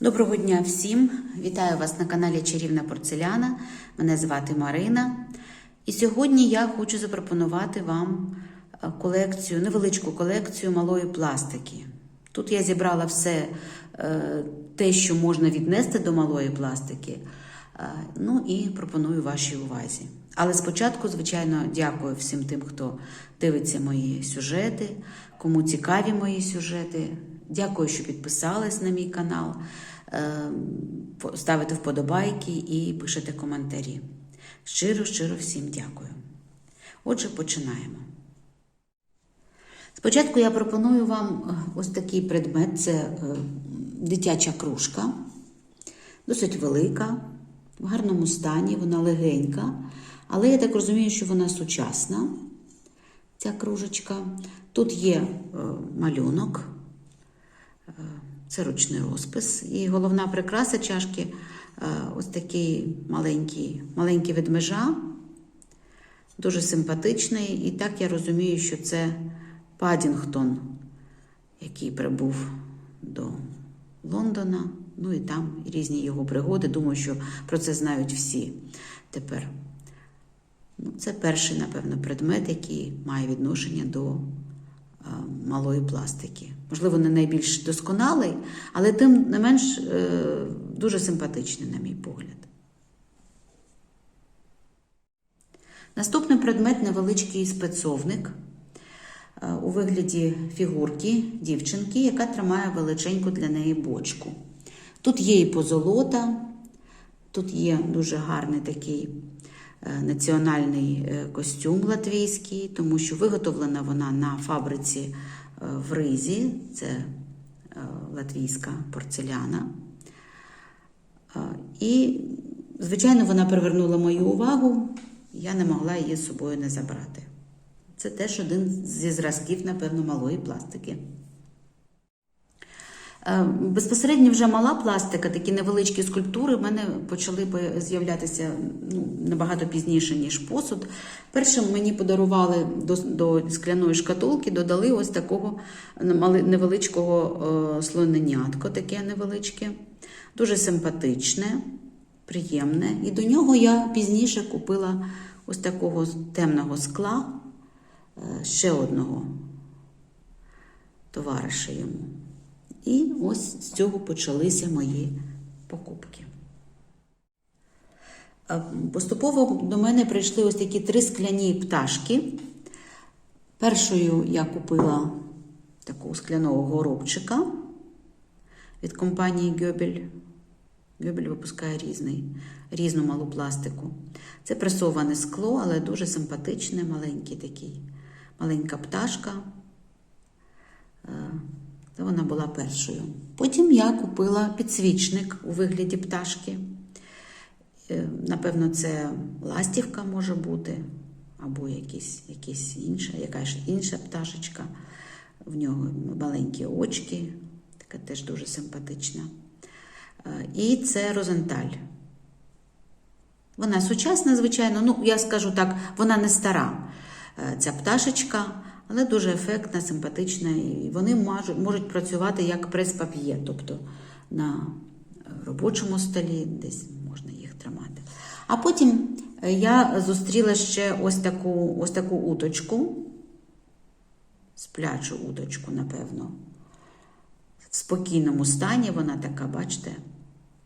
Доброго дня всім! Вітаю вас на каналі Чарівна Порцеляна. Мене звати Марина. І сьогодні я хочу запропонувати вам е, колекцію, невеличку колекцію малої пластики. Тут я зібрала все е, те, що можна віднести до малої пластики. Е, Ну і пропоную вашій увазі. Але спочатку, звичайно, дякую всім тим, хто дивиться мої сюжети, кому цікаві мої сюжети. Дякую, що підписались на мій канал, е, ставите вподобайки і пишете коментарі. Щиро, щиро всім дякую. Отже, починаємо. Спочатку я пропоную вам е, ось такий предмет це е, дитяча кружка, досить велика, в гарному стані, вона легенька, але я так розумію, що вона сучасна, ця кружечка. Тут є малюнок, це ручний розпис. І головна прикраса чашки е, ось такий маленький, маленький ведмежа, дуже симпатичний. І так я розумію, що це Падінгтон, який прибув до Лондона. Ну і там різні його пригоди. Думаю, що про це знають всі тепер. Ну, Це перший, напевно, предмет, який має відношення до е, малої пластики. Можливо, не найбільш досконалий, але тим не менш е, дуже симпатичний, на мій погляд. Наступний предмет невеличкий спецовник е, у вигляді фігурки дівчинки, яка тримає величеньку для неї бочку. Тут є і позолота, тут є дуже гарний такий е, національний костюм латвійський, тому що виготовлена вона на фабриці в Ризі, це е, латвійська порцеляна. Е, І, звичайно, вона привернула мою увагу, я не могла її з собою не забрати. Це теж один зі зразків, напевно, малої пластики. Е, Безпосередньо вже мала пластика, такі невеличкі скульптури в мене почали з'являтися ну, набагато пізніше, ніж посуд. Першим мені подарували до, до скляної шкатулки, додали ось такого невеличкого е, слоненятко, таке невеличке, дуже симпатичне, приємне. І до нього я пізніше купила ось такого темного скла, е, ще одного товариша йому. І ось з цього почалися мої покупки. Е, Поступово до мене прийшли ось такі три скляні пташки. Першою я купила такого скляного горобчика від компанії Гьобель. Гьобель випускає різний, різну малу пластику. Це пресоване скло, але дуже симпатичне, маленький такий, маленька пташка. Це вона була першою. Потім я купила підсвічник у вигляді пташки. Е, Напевно, це ластівка може бути, або якісь, якісь інша, якась інша пташечка. В нього маленькі очки, така теж дуже симпатична. Е, І це розенталь. Вона сучасна, звичайно, ну я скажу так, вона не стара, е, ця пташечка, але дуже ефектна, симпатична. І вони можуть, працювати як прес-пап'є, тобто на робочому столі, десь можна їх тримати. А потім е, я зустріла ще ось таку, ось таку уточку, сплячу уточку, напевно. В спокійному стані вона така, бачите,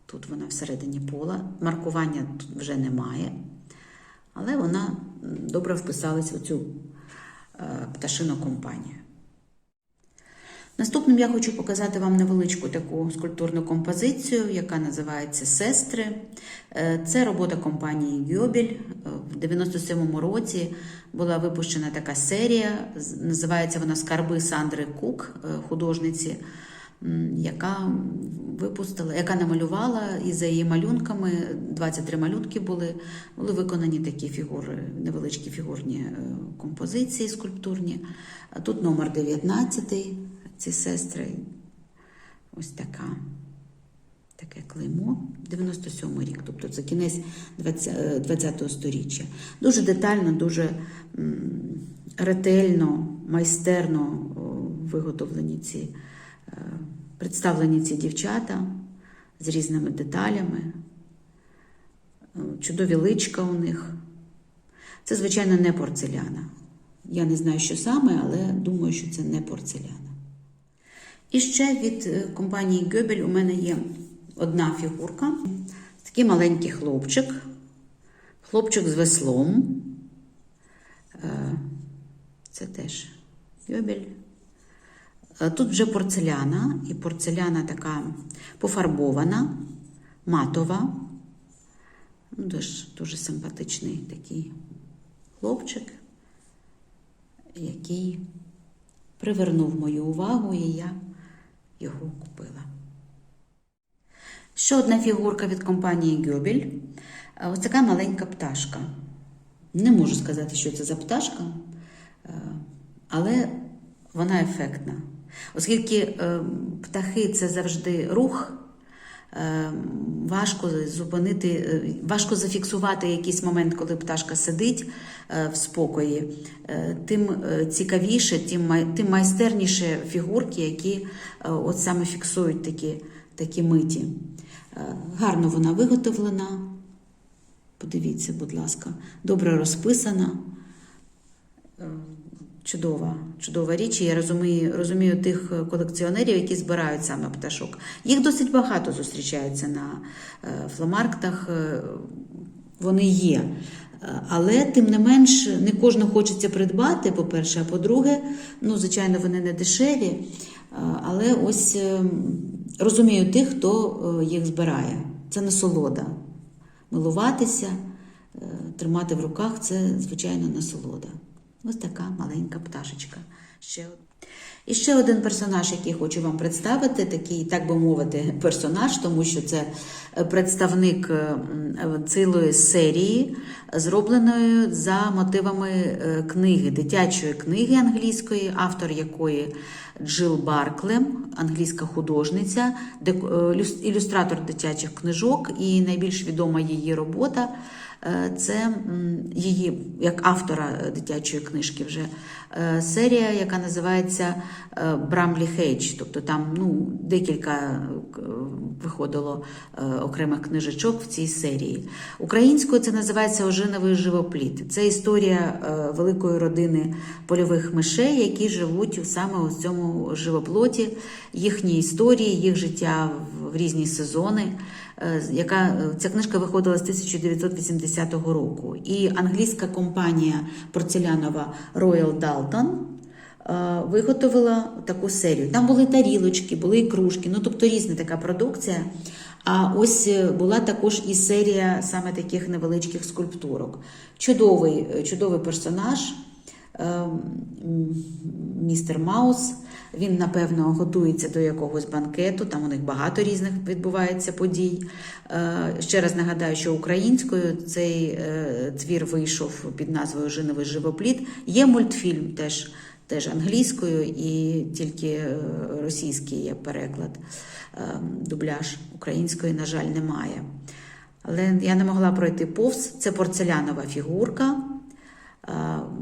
тут вона всередині пола. Маркування тут вже немає, але вона добре вписалась в цю е, пташину компанію. Наступним я хочу показати вам невеличку таку скульптурну композицію, яка називається Сестри. Е, Це робота компанії Гьобель. Е, В 97-му році була випущена така серія. Називається вона Скарби Сандри Кук, художниці, яка випустила, яка намалювала, і за її малюнками 23 малюнки були, були виконані такі фігури, невеличкі фігурні е, композиції скульптурні. Тут номер 19 ці сестри. Ось така. Таке клеймо, 97 рік, тобто це кінець 20-го сторіччя. Дуже детально, дуже ретельно, майстерно виготовлені ці, е, представлені ці дівчата. з різними деталями. Е, Чудові личка у них. Це, звичайно, не порцеляна. Я не знаю, що саме, але думаю, що це не порцеляна. І ще від е, компанії Göbel у мене є одна фігурка. Такий маленький хлопчик. Хлопчик з веслом. Е, Це теж Göbel. Е, Тут вже порцеляна, і порцеляна така пофарбована, матова. Ну, Дуже, дуже симпатичний такий хлопчик, який привернув мою увагу, і я його купила. Ще одна фігурка від компанії Göbel. Е, Ось така маленька пташка. Не можу сказати, що це за пташка, е, але вона ефектна. Оскільки е, птахи це завжди рух, е, важко зупинити, е, важко зафіксувати якийсь момент, коли пташка сидить в спокої, тим цікавіше, тим, майстерніше фігурки, які от саме фіксують такі, такі миті. Гарно вона виготовлена. Подивіться, будь ласка, добре розписана. Е, Чудова, чудова річ. І Я розумію, розумію тих колекціонерів, які збирають саме пташок. Їх досить багато зустрічається на е, фломарктах. е, Вони є. Е, Але тим не менш не кожного хочеться придбати, по-перше, а по-друге, ну, звичайно, вони не дешеві. Е, Але ось е, розумію тих, хто е, їх збирає. Це насолода. Милуватися, е, тримати в руках це, звичайно, насолода. Ось така маленька пташечка. Ще І ще один персонаж, який хочу вам представити, такий, так би мовити, персонаж, тому що це е, представник е, цілої серії, зробленої за мотивами е, книги, дитячої книги англійської, автор якої Джил Барклем, англійська художниця, ілюстратор дитячих книжок, і найбільш відома її робота. Е, Це її як автора е, дитячої книжки вже е, серія, яка називається Брамлі Хейдж. Тобто там ну, декілька виходило окремих книжечок в цій серії. Українською це називається Ожиновий живопліт. Це історія великої родини польових мишей, які живуть саме у цьому живоплоті, їхні історії, їх життя в- різні сезони. Е, яка е, ця книжка виходила з 1980 року. І англійська компанія порцелянова Royal Dalton е, виготовила таку серію. Там були тарілочки, були і кружки, ну тобто різна така продукція. А ось була також і серія саме таких невеличких скульптурок. Чудовий, чудовий персонаж. Е, м, Містер Маус. Він, напевно, готується до якогось банкету, там у них багато різних відбувається подій. Е, Ще раз нагадаю, що українською цей е, твір вийшов під назвою Жиновий живопліт. Є мультфільм теж, теж англійською, і тільки е, російський є переклад, е, дубляж української, на жаль, немає. Але я не могла пройти повз. Це порцелянова фігурка,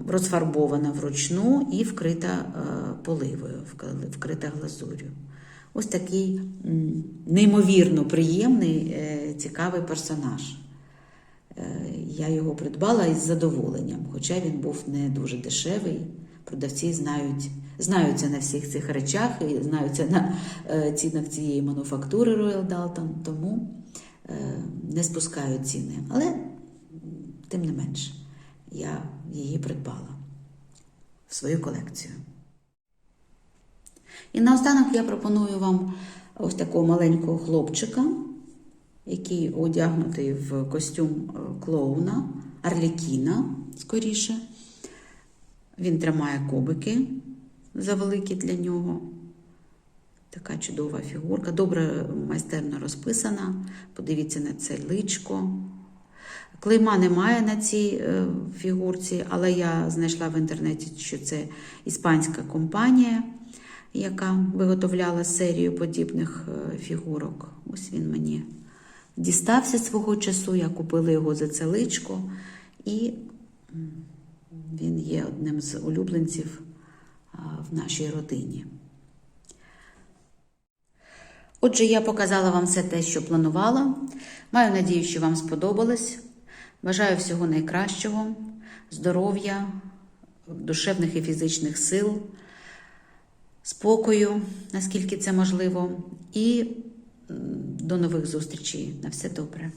розфарбована вручну і вкрита е, поливою, вкрита глазур'ю. Ось такий неймовірно приємний, е, цікавий персонаж. Е, Я його придбала із задоволенням, хоча він був не дуже дешевий. Продавці знають, знаються на всіх цих речах і знаються на е, цінах цієї мануфактури Royal Dalton, тому е, не спускають ціни. Але тим не менш, я її придбала в свою колекцію. І наостанок я пропоную вам ось такого маленького хлопчика, який одягнутий в костюм е, клоуна, Арлікіна, скоріше. Він тримає кубики завеликі для нього. Така чудова фігурка, добре майстерно розписана. Подивіться на це личко. Клейма немає на цій е, фігурці, але я знайшла в інтернеті, що це іспанська компанія, яка виготовляла серію подібних е, фігурок. Ось він мені дістався свого часу. Я купила його за це личко, і він є одним з улюбленців в нашій родині. Отже, я показала вам все те, що планувала. Маю надію, що вам сподобалось. Бажаю всього найкращого, здоров'я, душевних і фізичних сил, спокою, наскільки це можливо, і до нових зустрічей. На все добре.